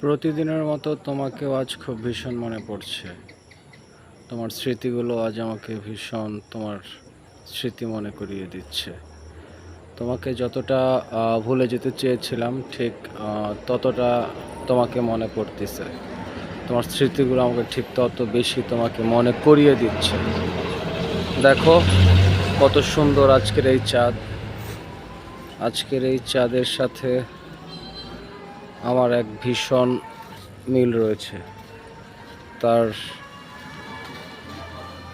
প্রতিদিনের মতো তোমাকেও আজ খুব ভীষণ মনে পড়ছে। তোমার স্মৃতিগুলো আজ আমাকে ভীষণ তোমার স্মৃতি মনে করিয়ে দিচ্ছে। তোমাকে যতটা ভুলে যেতে চেয়েছিলাম, ঠিক ততটা তোমাকে মনে পড়তেছে। তোমার স্মৃতিগুলো আমাকে ঠিক তত বেশি তোমাকে মনে করিয়ে দিচ্ছে। দেখো, কত সুন্দর আজকের এই চাঁদ। আজকের এই চাঁদের সাথে আমার এক ভীষণ মিল রয়েছে। তার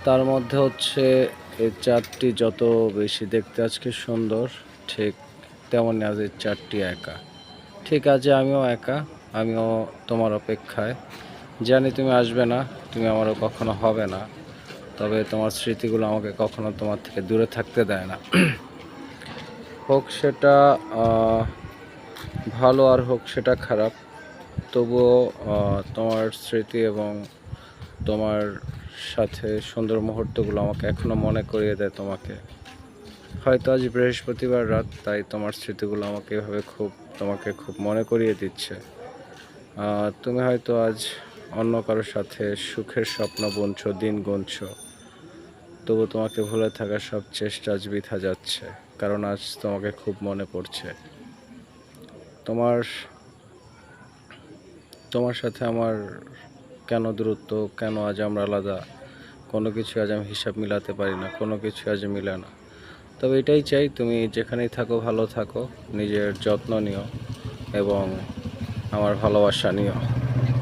তার মধ্যে হচ্ছে এই চারটি যত বেশি দেখতে আজকে সুন্দর, ঠিক তেমনই আজ এই চারটি একা। ঠিক আছে আমিও একা, আমিও তোমার অপেক্ষায়। জানি তুমি আসবে না, তুমি আমারও কখনো হবে না, তবে তোমার স্মৃতিগুলো আমাকে কখনো তোমার থেকে দূরে থাকতে দেয় না। হোক, সেটা ভালো আর হোক, সেটা খারাপ। তবুও তোমার স্মৃতি এবং তোমার সাথে সুন্দর মুহূর্তগুলো আমাকে এখনও মনে করিয়ে দেয় তোমাকে। হয়তো আজ বৃহস্পতিবার রাত, তাই তোমার স্মৃতিগুলো আমাকে এভাবে খুব, তোমাকে খুব মনে করিয়ে দিচ্ছে। তুমি হয়তো আজ অন্য কারোর সাথে সুখের স্বপ্ন বুনছো, দিন গুনছো। তবু তোমাকে ভুলে থাকার সব চেষ্টা আজ বৃথা যাচ্ছে, কারণ আজ তোমাকে খুব মনে পড়ছে। তোমার তোমার সাথে আমার কেন দূরত্ব, কেন আজ আমরা আলাদা? কোনো কিছু আজ আমি হিসাব মিলাতে পারি না, কোনো কিছু আজ মিলে না। তবে এটাই চাই, তুমি যেখানেই থাকো, ভালো থাকো, নিজের যত্ন নিও এবং আমার ভালোবাসা নিও।